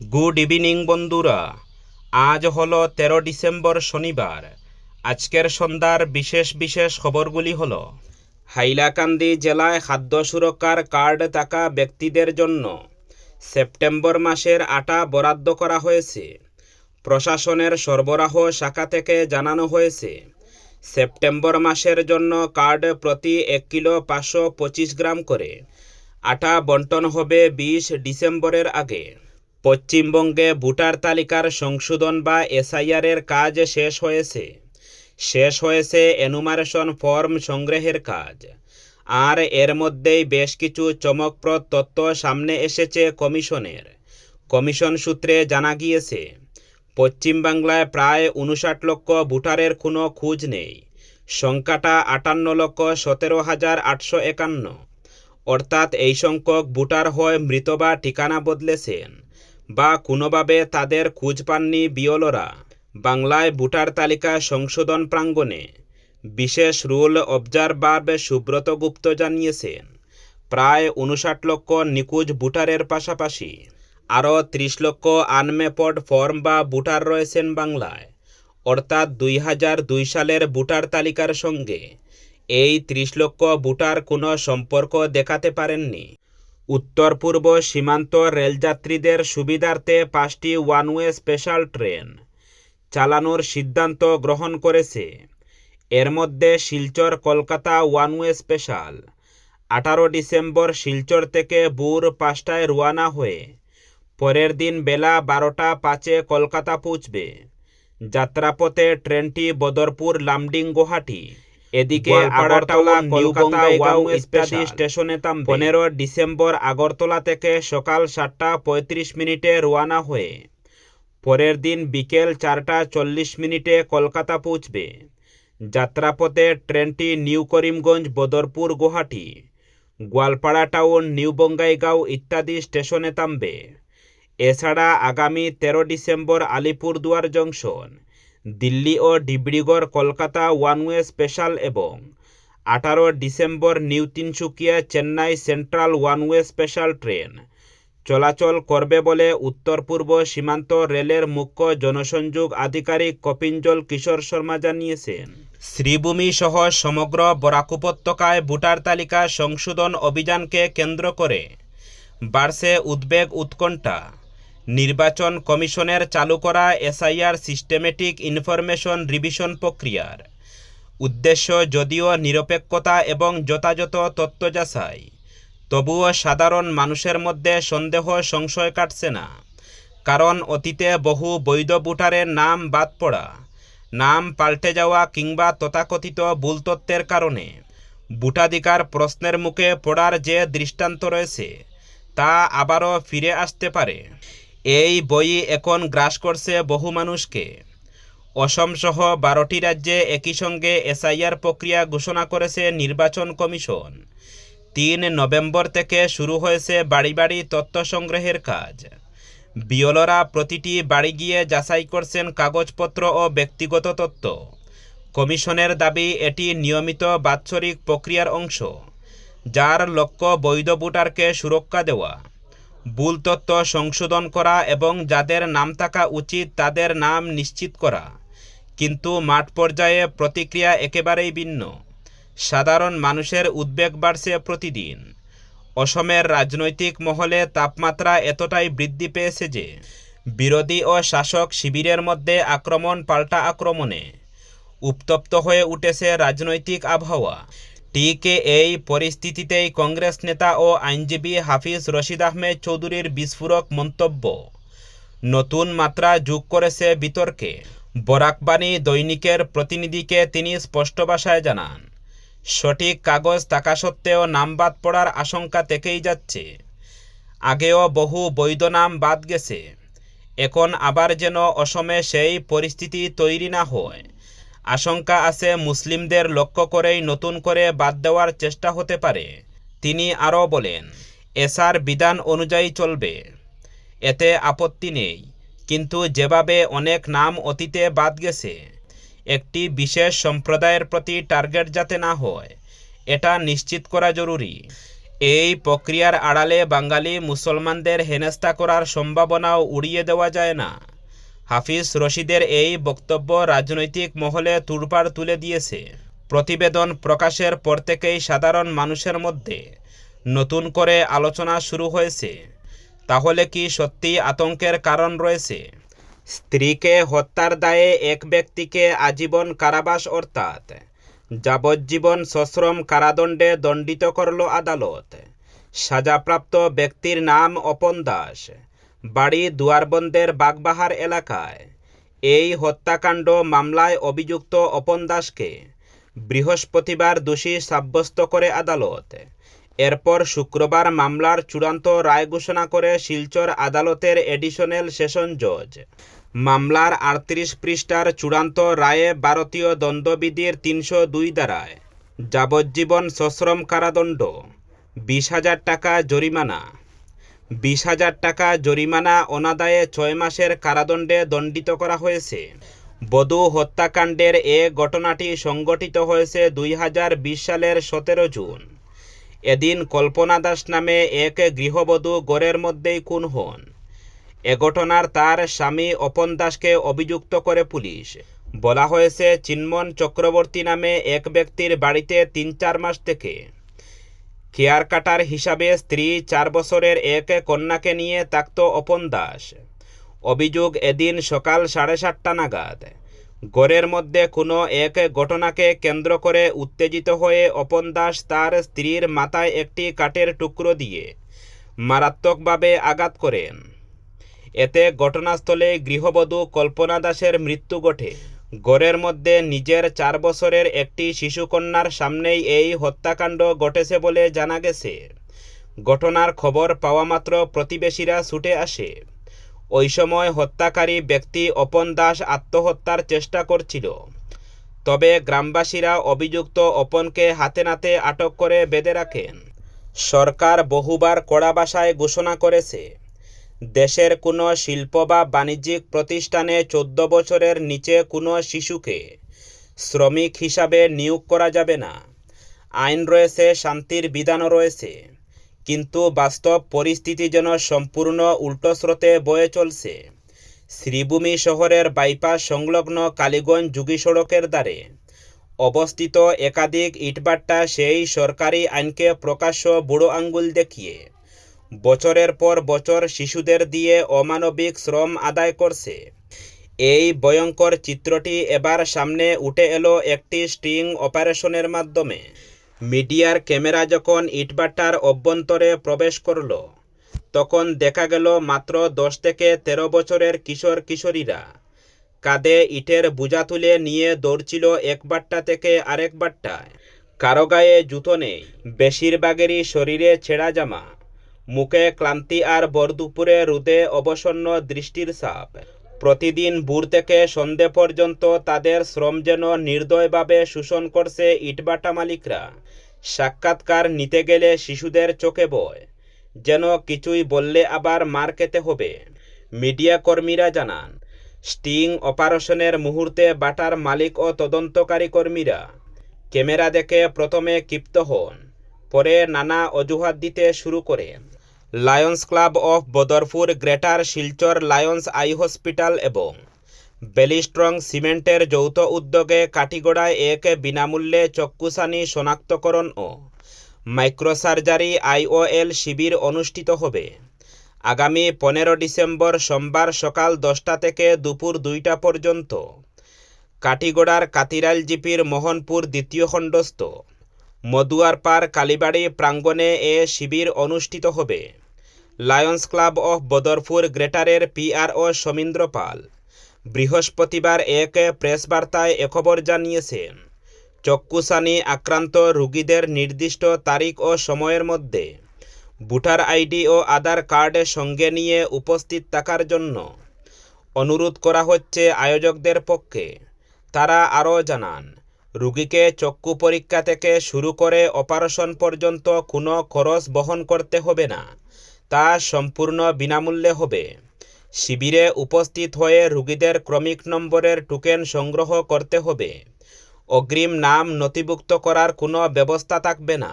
Good evening বন্ধুরা। আজ হলো তেরো ডিসেম্বর শনিবার। আজকের সন্ধ্যার বিশেষ বিশেষ খবরগুলি হল, হাইলাকান্দি জেলায় খাদ্য সুরক্ষার কার্ড থাকা ব্যক্তিদের জন্য সেপ্টেম্বর মাসের আটা বরাদ্দ করা হয়েছে। প্রশাসনের সরবরাহ শাখা থেকে জানানো হয়েছে, সেপ্টেম্বর মাসের জন্য কার্ড প্রতি এক কিলো পাঁচশো পঁচিশ গ্রাম করে আটা বন্টন হবে বিশ ডিসেম্বরের আগে। পশ্চিমবঙ্গে ভোটার তালিকার সংশোধন বা এসআইআরের কাজ শেষ হয়েছে। শেষ হয়েছে এনুমারেশন ফর্ম সংগ্রহের কাজ। আর এর মধ্যেই বেশ কিছু চমকপ্রদ তথ্য সামনে এসেছে কমিশনের। কমিশন সূত্রে জানা গিয়েছে পশ্চিমবাংলায় প্রায় উনষাট লক্ষ ভোটারের কোনো খোঁজ নেই। সংখ্যাটা আটান্ন লক্ষ সতেরো হাজার আটশো একান্ন। অর্থাৎ এই সংখ্যক ভোটার হয় মৃত বা ঠিকানা বদলেছেন। বা কোনোভাবে তাদের খোঁজ পাননি বিয়লরা। বাংলায় ভোটার তালিকা সংশোধন প্রাঙ্গণে বিশেষ রুল অবজারভার সুব্রত গুপ্ত জানিয়েছেন। প্রায় উনষাট লক্ষ নিখোঁজ ভোটারের পাশাপাশি আরও ত্রিশ লক্ষ আনমেপড ফর্ম বা ভোটার রয়েছেন বাংলায়। অর্থাৎ দুই হাজার দুই সালের ভোটার তালিকার সঙ্গে এই ত্রিশ লক্ষ ভোটার কোনো সম্পর্ক দেখাতে পারেননি। উত্তর পূর্ব সীমান্ত রেলযাত্রীদের সুবিধার্থে পাঁচটি ওয়ানওয়ে স্পেশাল ট্রেন চালানোর সিদ্ধান্ত গ্রহণ করেছে। এর মধ্যে Silchar Kolkata one way special, আঠারো ডিসেম্বর শিলচর থেকে ভোর পাঁচটায় রওনা হয়ে, পরের দিন বেলা বারোটা পাঁচে কলকাতা পৌঁছবে। যাত্রাপথে ট্রেনটি বদরপুর, লামডিং, গুয়াহাটি। এদিকে আগরতলা কলকাতা ওয়ানওয়ে ইত্যাদি স্টেশনে তাম পনেরো ডিসেম্বর আগরতলা থেকে সকাল সাতটা পঁয়ত্রিশ মিনিটে রওনা হয়ে পরের দিন বিকেল চারটা চল্লিশ মিনিটে কলকাতা পৌঁছবে। যাত্রাপথে ট্রেনটি new Karimganj Badarpur Guwahati Goalpara town new Bongaigaon ইত্যাদি স্টেশনে থামবে। এছাড়া আগামী তেরো ডিসেম্বর আলিপুরদুয়ার জংশন দিল্লি ও Dibrugarh, Kolkata one way special এবং আঠারো December new Tinsukia Chennai central one way special train. চলাচল করবে বলে উত্তর পূর্ব সীমান্ত রেলের মুখ্য জনসংযোগ আধিকারিক কপিঞ্জল কিশোর শর্মা জানিয়েছেন। শ্রীভূমি সহ সমগ্র বরাক উপত্যকায় ভোটার তালিকা সংশোধন অভিযানকে কেন্দ্র করে বাড়ছে উদ্বেগ উৎকণ্ঠা। নির্বাচন কমিশনের চালু করা এসআইআর সিস্টেমেটিক ইনফরমেশন রিভিশন প্রক্রিয়ার উদ্দেশ্য যদিও নিরপেক্ষতা এবং যথাযথ তথ্য যাচাই। তবুও সাধারণ মানুষের মধ্যে সন্দেহ সংশয় কাটছে না। কারণ অতীতে বহু বৈধ ভোটারের নাম বাদ পড়া, নাম পাল্টে যাওয়া কিংবা তথাকথিত ভুল তথ্যের কারণে ভোটাধিকার প্রশ্নের মুখে পড়ার যে দৃষ্টান্ত রয়েছে, তা আবারও ফিরে আসতে পারে। এই বই এখন গ্রাস করছে বহু মানুষকে। অসমসহ বারোটি রাজ্যে একই সঙ্গে এসআইআর প্রক্রিয়া ঘোষণা করেছে নির্বাচন কমিশন। তিন নভেম্বর থেকে শুরু হয়েছে বাড়ি বাড়ি তথ্য সংগ্রহের কাজ। বিয়লরা প্রতিটি বাড়ি গিয়ে যাচাই করছেন কাগজপত্র ও ব্যক্তিগত তথ্য। কমিশনের দাবি, এটি নিয়মিত বাৎসরিক প্রক্রিয়ার অংশ, যার লক্ষ্য বৈধ ভোটারকে সুরক্ষা দেওয়া। ভুল তথ্য সংশোধন করা এবং যাদের নাম থাকা উচিত তাদের নাম নিশ্চিত করা। কিন্তু মাঠ পর্যায়ে প্রতিক্রিয়া একেবারেই ভিন্ন। সাধারণ মানুষের উদ্বেগ বাড়ছে প্রতিদিন। অসমের রাজনৈতিক মহলে তাপমাত্রা এতটাই বৃদ্ধি পেয়েছে যে, বিরোধী ও শাসক শিবিরের মধ্যে আক্রমণ পাল্টা আক্রমণে। উত্তপ্ত হয়ে উঠেছে রাজনৈতিক আবহাওয়া। টিকে এই পরিস্থিতিতেই কংগ্রেস নেতা ও আইনজীবী হাফিজ রশিদ আহমেদ চৌধুরীর বিস্ফোরক মন্তব্য। নতুন মাত্রা যোগ করেছে বিতর্কে। বরাকবাণী দৈনিকের প্রতিনিধিকে তিনি স্পষ্ট ভাষায় জানান, সঠিক কাগজ থাকা সত্ত্বেও নাম বাদ পড়ার আশঙ্কা থেকেই যাচ্ছে। আগেও বহু বৈধ নাম বাদ গেছে, এখন আবার যেন অসমে সেই পরিস্থিতি তৈরি না হয়। আশঙ্কা আছে মুসলিমদের লক্ষ্য করেই নতুন করে বাদ দেওয়ার চেষ্টা হতে পারে। তিনি আরও বলেন এসার বিধান অনুযায়ী চলবে। এতে আপত্তি নেই। কিন্তু যেভাবে অনেক নাম অতীতে বাদ গেছে, একটি বিশেষ সম্প্রদায়ের প্রতি টার্গেট যাতে না হয়, এটা নিশ্চিত করা জরুরি। এই প্রক্রিয়ার আড়ালে বাঙালি মুসলমানদের হেনস্থা করার সম্ভাবনাও উড়িয়ে দেওয়া যায় না। হাফিজ রশিদের এই বক্তব্য রাজনৈতিক মহলে তুড়পাড় তুলে দিয়েছে। প্রতিবেদন প্রকাশের পর থেকেই সাধারণ মানুষের মধ্যে নতুন করে আলোচনা শুরু হয়েছে। তাহলে কি সত্যি আতঙ্কের কারণ রয়েছে? স্ত্রীকে হত্যার দায়ে এক ব্যক্তিকে আজীবন কারাবাস অর্থাৎ যাবজ্জীবন সশ্রম কারাদণ্ডে দণ্ডিত করল আদালত। সাজাপ্রাপ্ত ব্যক্তির নাম অপন দাস। বাড়ি দুয়ারবন্দের বাগবাহার এলাকায়। এই হত্যাকাণ্ড মামলায় অভিযুক্ত অপন দাসকে বৃহস্পতিবার দোষী সাব্যস্ত করে আদালত। এরপর শুক্রবার মামলার চূড়ান্ত রায় ঘোষণা করে শিলচর আদালতের এডিশনাল সেশন জজ। মামলার আটত্রিশ পৃষ্ঠার চূড়ান্ত রায়ে ভারতীয় দণ্ডবিধির তিনশো দুই ধারায় যাবজ্জীবন সশ্রম কারাদণ্ড, বিশ হাজার টাকা জরিমানা। বিশ হাজার টাকা জরিমানা অনাদায়ে ছয় মাসের কারাদণ্ডে দণ্ডিত করা হয়েছে। বধূ হত্যাকাণ্ডের এ ঘটনাটি সংঘটিত হয়েছে দুই হাজার বিশ সালের সতেরো জুন। এদিন কল্পনা দাস নামে এক গৃহবধূ গড়ের মধ্যেই খুন হন। এ ঘটনার তার স্বামী অপন দাসকে অভিযুক্ত করে পুলিশ। বলা হয়েছে, চিন্মন চক্রবর্তী নামে এক ব্যক্তির বাড়িতে তিন চার মাস থেকে। কেয়ার কাটার হিসাবে স্ত্রী চার বছরের এক কন্যাকে নিয়ে থাকত অপন দাস। অভিযোগ এদিন সকাল সাড়ে সাতটা নাগাদ। গড়ের মধ্যে কোনো এক ঘটনাকে কেন্দ্র করে উত্তেজিত হয়ে অপন দাস তার স্ত্রীর মাথায় একটি কাঠের টুকরো দিয়ে মারাত্মকভাবে আঘাত করেন। এতে ঘটনাস্থলে গৃহবধূ কল্পনা দাসের মৃত্যু ঘটে। গড়ের মধ্যে নিজের চার বছরের একটি শিশুকন্যার সামনেই এই হত্যাকাণ্ড ঘটেছে বলে জানা গেছে। ঘটনার খবর পাওয়ামাত্র প্রতিবেশীরা ছুটে আসে। ওই সময় হত্যাকারী ব্যক্তি অপন দাস আত্মহত্যার চেষ্টা করছিল। তবে গ্রামবাসীরা অভিযুক্ত অপনকে হাতে নাতে আটক করে বেঁধে রাখেন। সরকার বহুবার কড়া ভাষায় ঘোষণা করেছে। দেশের কোনো শিল্প বা বাণিজ্যিক প্রতিষ্ঠানে চোদ্দ বছরের নিচে কোনো শিশুকে শ্রমিক হিসাবে নিয়োগ করা যাবে না। আইন রয়েছে, শান্তির বিধানও রয়েছে। কিন্তু বাস্তব পরিস্থিতি যেন সম্পূর্ণ উল্টো স্রোতে বয়ে চলছে। শ্রীভূমি শহরের বাইপাস সংলগ্ন কালীগঞ্জ যুগী সড়কের দ্বারে অবস্থিত একাধিক ইটবাট্টা সেই সরকারি আইনকে প্রকাশ্য বুড়ো আঙ্গুল দেখিয়ে বছরের পর বছর শিশুদের দিয়ে অমানবিক শ্রম আদায় করছে। এই ভয়ঙ্কর চিত্রটি এবার সামনে উঠে এলো একটি স্টিং অপারেশনের মাধ্যমে। মিডিয়ার ক্যামেরা যখন ইটভাটার অভ্যন্তরে প্রবেশ করল, তখন দেখা গেল মাত্র দশ থেকে তেরো বছরের কিশোর কিশোরীরা। কাঁধে ইটের বোঝা তুলে নিয়ে দৌড়ছিল এক বাট্টা থেকে আরেক বাট্টায়। কারও গায়ে জুতো নেই, বেশিরভাগেরই শরীরে ছেঁড়া জামা। মুখে ক্লান্তি আর বরদুপুরে রোদে অবসন্ন দৃষ্টির ছাপ প্রতিদিন ভোর থেকে সন্ধে পর্যন্ত তাদের শ্রম যেন নির্দয়ভাবে শোষণ করছে ইটভাটা মালিকরা। সাক্ষাৎকার নিতে গেলে শিশুদের চোখে বয়। যেন কিছুই বললে আবার মার খেতে হবে। মিডিয়া কর্মীরা জানান, স্টিং অপারেশনের মুহূর্তে বাটার মালিক ও তদন্তকারী কর্মীরা ক্যামেরা দেখে প্রথমে ক্ষিপ্ত হন, পরে নানা অজুহাত দিতে শুরু করেন। Lions club of Badarpur, greater Silchar lions eye hospital এবং বেলিস্ট্রং সিমেন্টের যৌথ উদ্যোগে কাঠিগড়ায় এক বিনামূল্যে চক্ষুসানি শনাক্তকরণ ও মাইক্রোসার্জারি আইওএল শিবির অনুষ্ঠিত হবে। আগামী পনেরো ডিসেম্বর সোমবার সকাল দশটা থেকে দুপুর দুইটা পর্যন্ত কাঠিগড়ার কাতিরাল জিপির মোহনপুর দ্বিতীয় খণ্ডস্থ। মদুয়ারপাড় কালীবাড়ি প্রাঙ্গণে এ শিবির অনুষ্ঠিত হবে। লায়ন্স ক্লাব অফ বদরপুর গ্রেটারের পিআরও সমীন্দ্র পাল। বৃহস্পতিবার এক প্রেস বার্তায় এখবর জানিয়েছেন চক্ষুসানি আক্রান্ত রোগীদের নির্দিষ্ট তারিখ ও সময়ের মধ্যে ভোটার আইডি ও আধার কার্ড সঙ্গে নিয়ে উপস্থিত থাকার জন্য অনুরোধ করা হচ্ছে আয়োজকদের পক্ষে। তারা আরও জানান রোগীকে চক্ষু পরীক্ষা থেকে শুরু করে অপারেশন পর্যন্ত কোনো খরচ বহন করতে হবে না, তা সম্পূর্ণ বিনামূল্যে হবে। শিবিরে উপস্থিত হয়ে রোগীদের ক্রমিক নম্বরের টোকেন সংগ্রহ করতে হবে। অগ্রিম নাম নথিভুক্ত করার কোনো ব্যবস্থা থাকবে না।